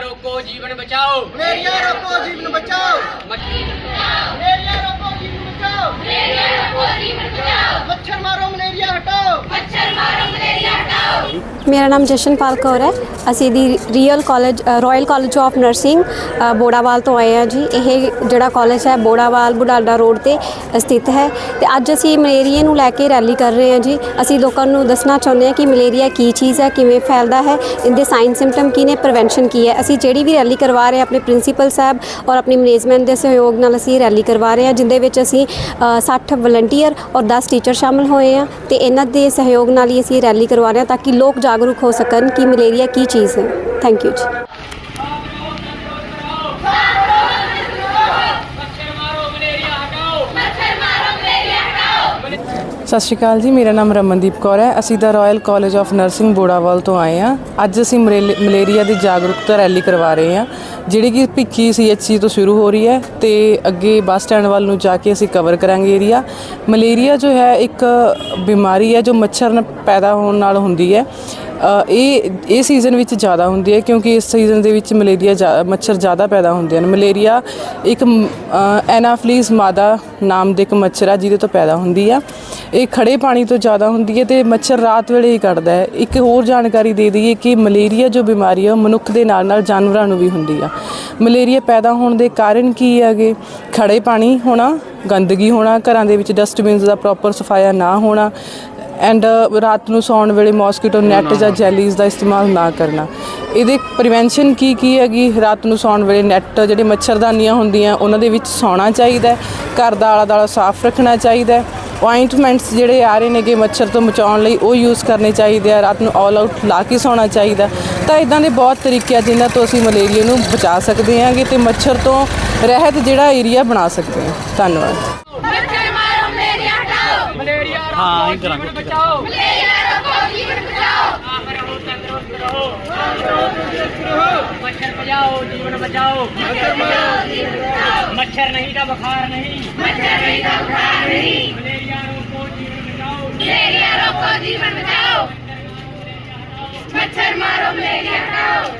ਰੋਕੋ ਜੀਵਨ ਬਚਾਓ। ਮੇਰੀਆਂ ਰੋਕੋ ਜੀਵਨ ਬਚਾਓ। ਮੱਛੀ ਬਚਾਓ ਮੇਰਾ ਨਾਮ ਜਸ਼ਨਪਾਲ ਕੌਰ ਹੈ। ਅਸੀਂ the real college royal college of nursing Borawal ਤੋਂ ਆਏ ਹਾਂ ਜੀ। ਇਹ ਜਿਹੜਾ ਕਾਲਜ ਹੈ ਬੋੜਾਵਾਲ ਬੁਢਾਡਾ ਰੋਡ ਤੇ ਸਥਿਤ ਹੈ। ਤੇ ਅੱਜ ਅਸੀਂ ਮਲੇਰੀਆ ਨੂੰ ਲੈ ਕੇ ਰੈਲੀ ਕਰ ਰਹੇ ਹਾਂ ਜੀ। ਅਸੀਂ ਲੋਕਾਂ ਨੂੰ ਦੱਸਣਾ ਚਾਹੁੰਦੇ ਹਾਂ ਕਿ ਮਲੇਰੀਆ ਕੀ ਚੀਜ਼ ਹੈ ਕਿਵੇਂ ਫੈਲਦਾ ਹੈ ਇਹਦੇ ਸਾਈਨ ਸਿੰਪਟਮ ਕੀ ਨੇ ਪ੍ਰੀਵੈਂਸ਼ਨ ਕੀ ਹੈ। ਅਸੀਂ ਜਿਹੜੀ ਵੀ ਰੈਲੀ ਕਰਵਾ ਰਹੇ ਹਾਂ ਆਪਣੇ ਪ੍ਰਿੰਸੀਪਲ ਸਾਹਿਬ ਔਰ ਆਪਣੀ ਮੈਨੇਜਮੈਂਟ ਦੇ ਸਹਿਯੋਗ ਨਾਲ ਅਸੀਂ ਰੈਲੀ ਕਰਵਾ ਰਹੇ ਹਾਂ ਜਿੰਦੇ ਵਿੱਚ ਅਸੀਂ ਅ, 60 ਵਲੰਟੀਅਰ ਔਰ 10 ਟੀਚਰ ਸ਼ਾਮਲ ਹੋਏ ਆ ਤੇ ਇਹਨਾਂ ਦੇ ਸਹਿਯੋਗ ਨਾਲ ਹੀ ਅਸੀਂ ਰੈਲੀ ਕਰਵਾ ਰਹੇ ਹਾਂ ਤਾਂ ਕਿ ਲੋਕ ਜਾਗਰੂਕ ਹੋ ਸਕਣ ਕਿ ਮਲੇਰੀਆ ਕੀ ਚੀਜ਼ ਹੈ। ਥੈਂਕ ਯੂ ਜੀ। ਸਤਿ ਸ਼੍ਰੀ ਅਕਾਲ ਜੀ, ਮੇਰਾ ਨਾਮ ਰਮਨਦੀਪ ਕੌਰ ਹੈ। ਅਸੀਂ the royal college of nursing Borawal ਤੋਂ ਆਏ ਹਾਂ। ਅੱਜ ਅਸੀਂ ਮਰੇਲ- ਮਲੇਰੀਆ ਦੀ ਜਾਗਰੂਕਤਾ ਰੈਲੀ ਕਰਵਾ ਰਹੇ ਹਾਂ, ਜਿਹੜੀ ਕਿ ਭਿੱਖੀ ਸੀਐਚਸੀ ਤੋਂ ਸ਼ੁਰੂ ਹੋ ਰਹੀ ਹੈ ਤੇ ਅੱਗੇ ਬੱਸ ਸਟੈਂਡ ਵੱਲ ਨੂੰ ਜਾ ਕੇ ਅਸੀਂ ਕਵਰ ਕਰਾਂਗੇ ਏਰੀਆ ਮਲੇਰੀਆ ਜੋ ਹੈ ਇੱਕ ਬਿਮਾਰੀ ਹੈ, ਜੋ ਮੱਛਰ ਨਾਲ ਪੈਦਾ ਹੋਣ ਨਾਲ ਹੁੰਦੀ ਹੈ। ਇਹ ਇਹ ਸੀਜ਼ਨ ਵਿੱਚ ਜ਼ਿਆਦਾ ਹੁੰਦੀ ਹੈ ਕਿਉਂਕਿ ਇਸ ਸੀਜ਼ਨ ਦੇ ਵਿੱਚ ਮਲੇਰੀਆ ਜ਼ਿਆ- ਮੱਛਰ ਜ਼ਿਆਦਾ ਪੈਦਾ ਹੁੰਦੇ ਹਨ। ਮਲੇਰੀਆ ਇੱਕ ਐਨਾਫਲੀਜ਼ ਮਾਦਾ ਨਾਮ ਦੇ ਇੱਕ ਮੱਛਰ ਆ, ਜਿਹਦੇ ਤੋਂ ਪੈਦਾ ਹੁੰਦੀ ਆ। ਇਹ ਖੜੇ ਪਾਣੀ ਤੋਂ ਜ਼ਿਆਦਾ ਹੁੰਦੀ ਹੈ ਤੇ ਮੱਛਰ ਰਾਤ ਵੇਲੇ ਹੀ ਕੱਟਦਾ ਹੈ। ਇੱਕ ਹੋਰ ਜਾਣਕਾਰੀ ਦੇ ਦਈਏ ਕਿ ਮਲੇਰੀਆ ਜੋ ਬਿਮਾਰੀ ਆ, ਉਹ ਮਨੁੱਖ ਦੇ ਨਾਲ ਨਾਲ ਜਾਨਵਰਾਂ ਨੂੰ ਵੀ ਹੁੰਦੀ ਆ। ਮਲੇਰੀਆ ਪੈਦਾ ਹੋਣ ਦੇ ਕਾਰਨ ਕੀ ਹੈਗੇ ਖੜੇ ਪਾਣੀ ਹੋਣਾ, ਗੰਦਗੀ ਹੋਣਾ, ਘਰਾਂ ਦੇ ਵਿੱਚ ਡਸਟਬਿਨਸ ਦਾ ਪ੍ਰੋਪਰ ਸਫਾਇਆ ਨਾ ਹੋਣਾ ਐਂਡ ਰਾਤ ਨੂੰ ਸੌਣ ਵੇਲੇ ਮੋਸਕੀਟੋ ਨੈਟ ਜਾਂ ਜੈਲੀਜ਼ ਦਾ ਇਸਤੇਮਾਲ ਨਾ ਕਰਨਾ। ਇਹਦੇ ਪ੍ਰੀਵੈਂਸ਼ਨ ਕੀ ਕੀ ਹੈਗੀ? ਰਾਤ ਨੂੰ ਸੌਣ ਵੇਲੇ ਨੈਟ ਜਿਹੜੇ ਮੱਛਰਦਾਨੀਆਂ ਹੁੰਦੀਆਂ ਉਹਨਾਂ ਦੇ ਵਿੱਚ ਸੌਣਾ ਚਾਹੀਦਾ ਹੈ। ਘਰ ਦਾ ਆਲਾ ਦਾਲਾ ਸਾਫ਼ ਰੱਖਣਾ ਚਾਹੀਦਾ ਹੈ। ointments ਜਿਹੜੇ ਆ ਰਹੇ ਨੇਗੇ ਮੱਛਰ ਤੋਂ ਬਚਾਉਣ ਲਈ ਉਹ ਯੂਜ਼ ਕਰਨੇ ਚਾਹੀਦੇ ਆ। ਰਾਤ ਨੂੰ ਆਲ ਆਊਟ ਲਾ ਕੇ ਸੌਣਾ ਚਾਹੀਦਾ ਤਾਂ ਇਦਾਂ ਦੇ ਬਹੁਤ ਤਰੀਕੇ ਆ ਜਿਨ੍ਹਾਂ ਤੋਂ ਅਸੀਂ ਮਲੇਰੀਆ ਨੂੰ ਬਚਾ ਸਕਦੇ ਹਾਂਗੇ ਤੇ ਮੱਛਰ ਤੋਂ ਰਹਿਤ ਜਿਹੜਾ ਏਰੀਆ ਬਣਾ ਸਕਦੇ ਹਾਂ। ਧੰਨਵਾਦ ਮੱਛਰ ਮਾਰੋ ਮਲੇਰੀਆ ਹਟਾਓ ਮਲੇਰੀਆ ਹਾਂ ਇਹ ਕਰਾਂਗੇ ਬਚਾਓ। ਮਲੇਰੀਆ ਰੋਕੋ ਜੀਵਨ ਬਚਾਓ। ਆਪ ਰਹੋ ਤੰਦਰੁਸਤ ਰਹੋ ਮੱਛਰ ਬਚਾਓ ਜੀਵਨ ਬਚਾਓ। ਮੱਛਰ ਬਚਾਓ ਜੀਵਨ ਬਚਾਓ। ਮੱਛਰ ਨਹੀਂ ਤਾਂ ਬੁਖਾਰ ਨਹੀਂ। ਮੱਛਰ ਨਹੀਂ ਤਾਂ ਬੁਖਾਰ ਨਹੀਂ। ਮਲੇਰੀਆ ਰੋਕੋ ਜੀਵਨ ਬਚਾਓ। ਮਲੇਰੀਆ ਰੋਕੋ ਜੀਵਨ ਬਚਾਓ। ਮੱਛਰ ਮਾਰੋ ਮਲੇਰੀਆ ਹਟਾਓ।